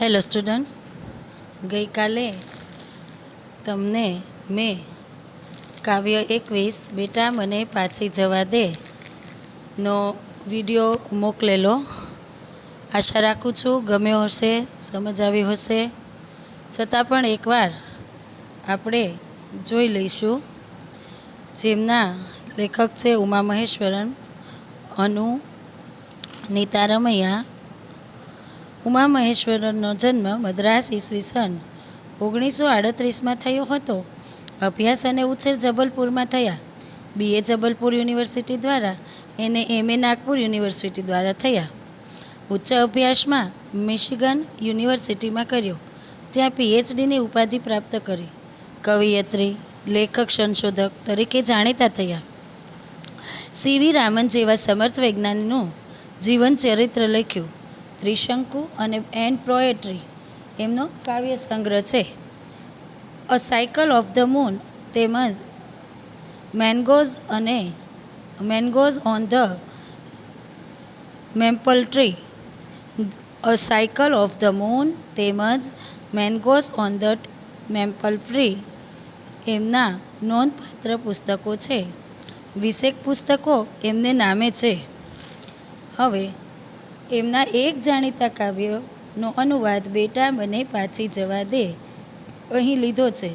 Hello students ગઈકાલે તમને મેં કાવ્ય એકવીસ, બેટા મને પાછી જવા દે નો વીડિયો મોકલેલો. આશા રાખું છું ગમ્યો હશે, સમજ આવી હશે. છતાં પણ એકવાર આપણે જોઈ લઈશું. જેમના લેખક છે ઉમા મહેશ્વરન, અનુ, નીતા રમૈયા ઉમા મહેશ્વરનનો જન્મ મદ્રાસ ઈસવીસન ઓગણીસો આડત્રીસમાં થયો હતો. અભ્યાસ અને ઉછેર જબલપુરમાં થયા. બીએ જબલપુર યુનિવર્સિટી દ્વારા, એને એમએ નાગપુર યુનિવર્સિટી દ્વારા થયા. ઉચ્ચ અભ્યાસમાં મિશિગન યુનિવર્સિટીમાં કર્યો. ત્યાં પીએચડીની ઉપાધિ પ્રાપ્ત કરી. કવિયત્રી, લેખક, સંશોધક તરીકે જાણીતા થયા. સીવી રામન જેવા સમર્થ વૈજ્ઞાનિકનું જીવન ચરિત્ર લખ્યું. ત્રિશંકુ અને એન્ડ પોએટ્રી એમનો કાવ્ય સંગ્રહ છે. A cycle of the moon તેમજ મેનગોઝ અને mangoes on the maple tree a cycle of the moon તેમજ mangoes on the maple tree એમના નોંધપાત્ર પુસ્તકો છે. વિષેક પુસ્તકો એમને નામે છે. હવે એમના એક જાણીતા કાવ્યનો અનુવાદ બેટા મને પાછી જવા દે. અહીં લીધો છે.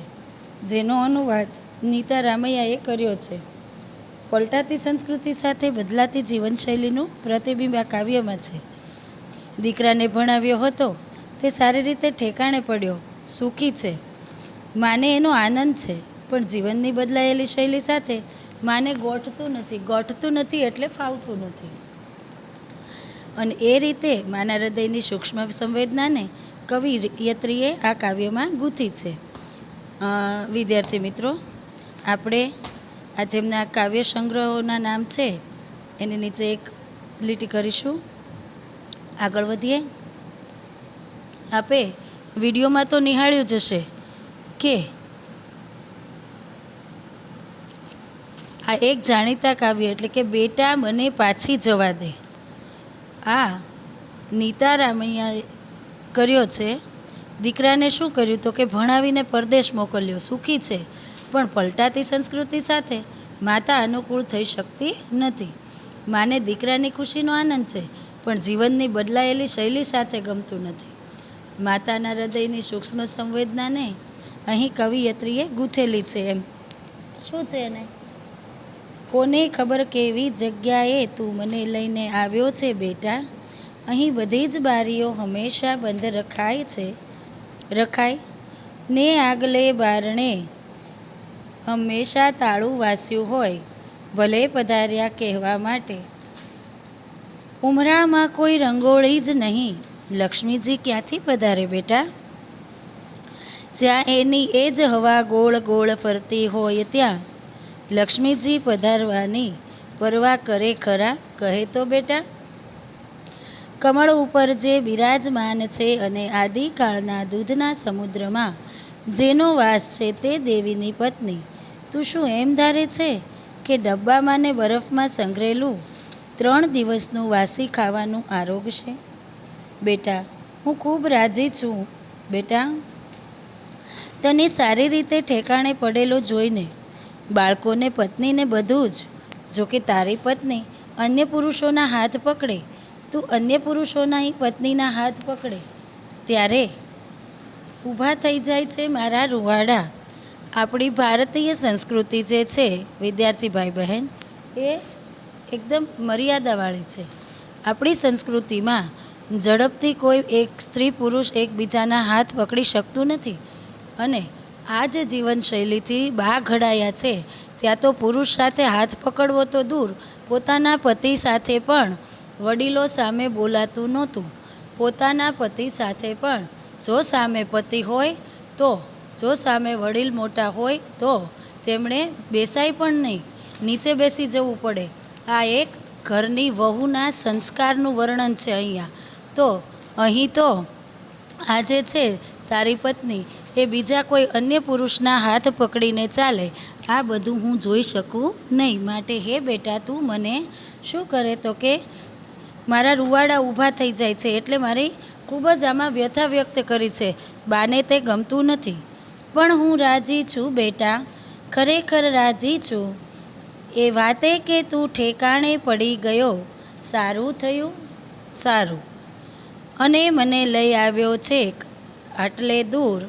જેનો અનુવાદ નીતા રામૈયાએ કર્યો છે. પલટાતી સંસ્કૃતિ સાથે બદલાતી જીવનશૈલીનું પ્રતિબિંબ આ કાવ્યમાં છે. દીકરાને ભણાવ્યો હતો. તે સારી રીતે ઠેકાણે પડ્યો. સુખી છે. માને એનો આનંદ છે. પણ જીવનની બદલાયેલી શૈલી સાથે માને ગોઠતું નથી. ગોઠતું નથી એટલે ફાવતું નથી. અને એ રીતે માના હૃદયની સૂક્ષ્મ સંવેદનાને કવિયત્રીએ આ કાવ્યમાં ગૂંથી છે. વિદ્યાર્થી મિત્રો, આપણે આ જેમના કાવ્ય સંગ્રહોના નામ છે, એની નીચે એક લીટી કરીશું. આગળ વધીએ. આપે વિડીયોમાં તો નિહાળ્યું જ હશે કે આ એક જાણીતા કાવ્ય એટલે કે બેટા મને પાછી જવા દે. આ નીતા રામૈયાએ કર્યો છે. દીકરાને શું કર્યું તો કે ભણાવીને પરદેશ મોકલ્યો, સુખી છે. પણ પલટાતી સંસ્કૃતિ સાથે માતા અનુકૂળ થઈ શકતી નથી. માને દીકરાની ખુશીનો આનંદ છે, પણ જીવનની બદલાયેલી શૈલી સાથે ગમતું નથી. માતાના હૃદયની સૂક્ષ્મ સંવેદનાને અહીં કવિયત્રીએ ગૂંથેલી છે એમ. શું છે એને? કોને ખબર કેવી જગ્યાએ તું મને લઈને આવ્યો છે બેટા? અહીં બધી જ બારીઓ હંમેશા બંધ રખાય છે. રખાય? ને આગલે બારણે હંમેશા તાળું વાસ્યું હોય, ભલે પધાર્યા કહેવા માટે. ઉમરામાં કોઈ રંગોળી જ નહીં. લક્ષ્મીજી ક્યાંથી પધારે બેટા? જ્યાં એની એ જ હવા ગોળ ગોળ ફરતી હોય ત્યાં લક્ષ્મીજી પધારવાની પરવા કરે ખરા? કહે તો બેટા. કમળ ઉપર જે બિરાજમાન છે અને આદિકાળના દૂધના સમુદ્રમાં જેનો વાસ છે તે દેવીની પત્ની, તું શું એમ ધારે છે કે ડબ્બામાં ને બરફમાં સંગ્રહેલું ત્રણ દિવસનું વાસી ખાવાનું આરોગ છે? બેટા, હું ખૂબ રાજી છું. બેટા, તને સારી રીતે ઠેકાણે પડેલો જોઈને બાળકોને, પત્નીને બધું જ. જો કે તારી પત્ની અન્ય પુરુષોના હાથ પકડે, તું અન્ય પુરુષોના પત્નીના હાથ પકડે, ત્યારે ઊભા થઈ જાય છે મારા રૂવાડા. આપણી ભારતીય સંસ્કૃતિ જે છે, વિદ્યાર્થી ભાઈ બહેન એ એકદમ મર્યાદાવાળી છે. આપણી સંસ્કૃતિમાં ઝડપથી કોઈ એક સ્ત્રી પુરુષ એકબીજાના હાથ પકડી શકતું નથી. અને આ જે જીવનશૈલીથી બા ઘડાયા છે. ત્યાં તો પુરુષ સાથે હાથ પકડવો તો દૂર, પોતાના પતિ સાથે પણ વડીલો સામે બોલાતું નહોતું. પોતાના પતિ સાથે પણ જો સામે પતિ હોય તો, જો સામે વડીલ મોટા હોય તો તેમણે બેસાય પણ નહીં. નીચે બેસી જવું પડે. આ એક ઘરની વહુના સંસ્કારનું વર્ણન છે અહીંયા. તો અહીં તો આજે છે તારી પત્ની એ બીજા કોઈ અન્ય પુરુષના હાથ પકડીને ચાલે, આ બધું હું જોઈ શકું નહીં. માટે હે બેટા, તું મને શું કરે તો કે મારા રૂવાડા ઊભા થઈ જાય છે એટલે મારી ખૂબ જ આમાં વ્યથા વ્યક્ત કરી છે. બાને તે ગમતું નથી. પણ હું રાજી છું બેટા, ખરેખર રાજી છું. એ વાતે કે તું ઠેકાણે પડી ગયો, સારું થયું? સારું. અને મને લઈ આવ્યો છેક. આટલે દૂર.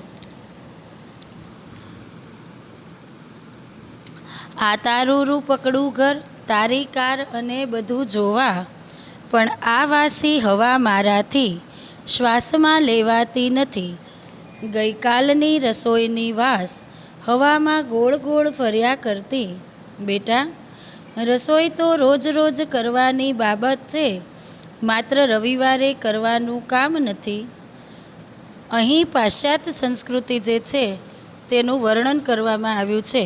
આ તારું રૂ પકડું ઘર, તારી કાર અને બધું જોવા. પણ આ વાસી હવા મારાથી શ્વાસમાં લેવાતી નથી. ગઈકાલની રસોઈની વાસ હવામાં ગોળ ગોળ ફર્યા કરતી. બેટા, રસોઈ તો રોજ રોજ કરવાની બાબત છે. માત્ર રવિવારે કરવાનું કામ નથી. અહીં પાશ્ચાત્ય સંસ્કૃતિ જે છે, તેનું વર્ણન કરવામાં આવ્યું છે.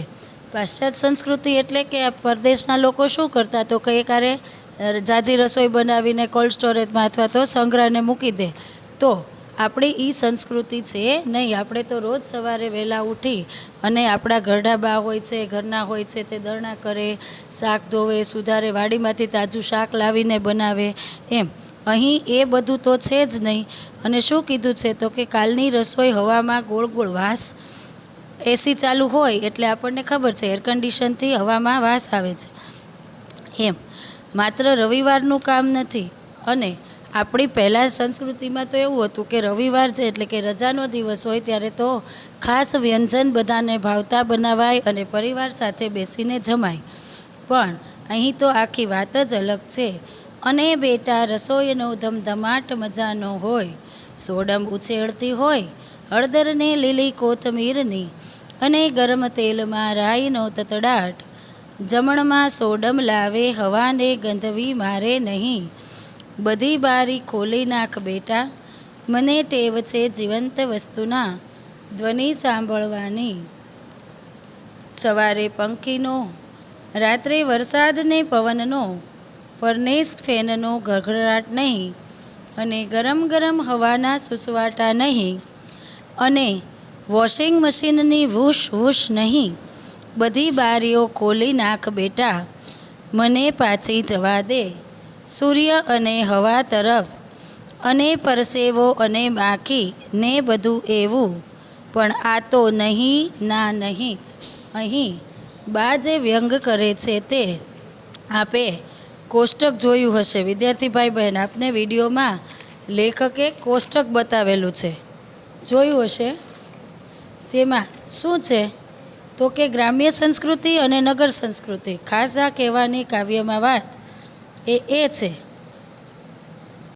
પાશ્ચાત્ય સંસ્કૃતિ એટલે કે પરદેશના લોકો શું કરતા? તો કઈ કારે જાજી રસોઈ બનાવીને કોલ્ડ સ્ટોરેજમાં અથવા તો સંગ્રહને મૂકી દે. તો આપણી એ સંસ્કૃતિ છે નહીં, આપણે તો રોજ સવારે વહેલા ઉઠી અને આપણા ઘરડા બા હોય છે, ઘરના હોય છે, તે દરણા કરે, શાક ધોવે, સુધારે, વાડીમાંથી તાજું શાક લાવીને બનાવે, એમ. અહીં એ બધું તો છે જ નહીં. અને શું કીધું છે તો કે કાલની રસોઈ હવામાં ગોળ ગોળ વાસ એસી ચાલુ હોય એટલે આપણને ખબર છે એર કન્ડિશનથી હવામાં વાસ આવે છે. એમ. માત્ર રવિવારનું કામ નથી. અને આપણી પહેલાં સંસ્કૃતિમાં તો એવું હતું કે રવિવાર છે એટલે કે રજાનો દિવસ હોય ત્યારે તો ખાસ વ્યંજન બધાને ભાવતા બનાવાય અને પરિવાર સાથે બેસીને જમાય. પણ અહીં તો આખી વાત જ અલગ છે. અને બેટા રસોઈનો ધમધમાટ મજાનો હોય, સોડમ ઉછેળતી હોય, હળદરને લીલી કોથમીરની અને ગરમ તેલમાં રાઈનો તતડાટ, જમણમાં સોડમ લાવે હવાને ગંધવી મારે નહીં. બધી બારી ખોલી નાખ બેટા, મને ટેવ છે જીવંત વસ્તુના, ધ્વનિ સાંભળવાની. સવારે પંખીનો, રાત્રે વરસાદને પવનનો ફર્નેસ ફેનનો ઘઘરાટ નહીં અને ગરમ ગરમ હવાના સુસવાટા નહીં અને વોશિંગ મશીનની વૂશ વૂશ નહીં. બધી બારીઓ ખોલી નાખ બેટા, મને પાછી જવા દે. સૂર્ય અને હવા તરફ, અને પરસેવો અને બાકી, ને બધું એવું. પણ આ તો નહીં, ના નહીં અહીં, બા જે વ્યંગ કરે છે તે, આપે કોષ્ટક જોયું હશે. વિદ્યાર્થી ભાઈ બહેન આપને વિડીયોમાં લેખકે કોષ્ટક બતાવેલું છે. જોયું હશે? તેમાં શું છે? તો કે ગ્રામ્ય સંસ્કૃતિ અને નગર સંસ્કૃતિ, ખાસ આ કહેવાની કાવ્યમાં વાત એ એ છે.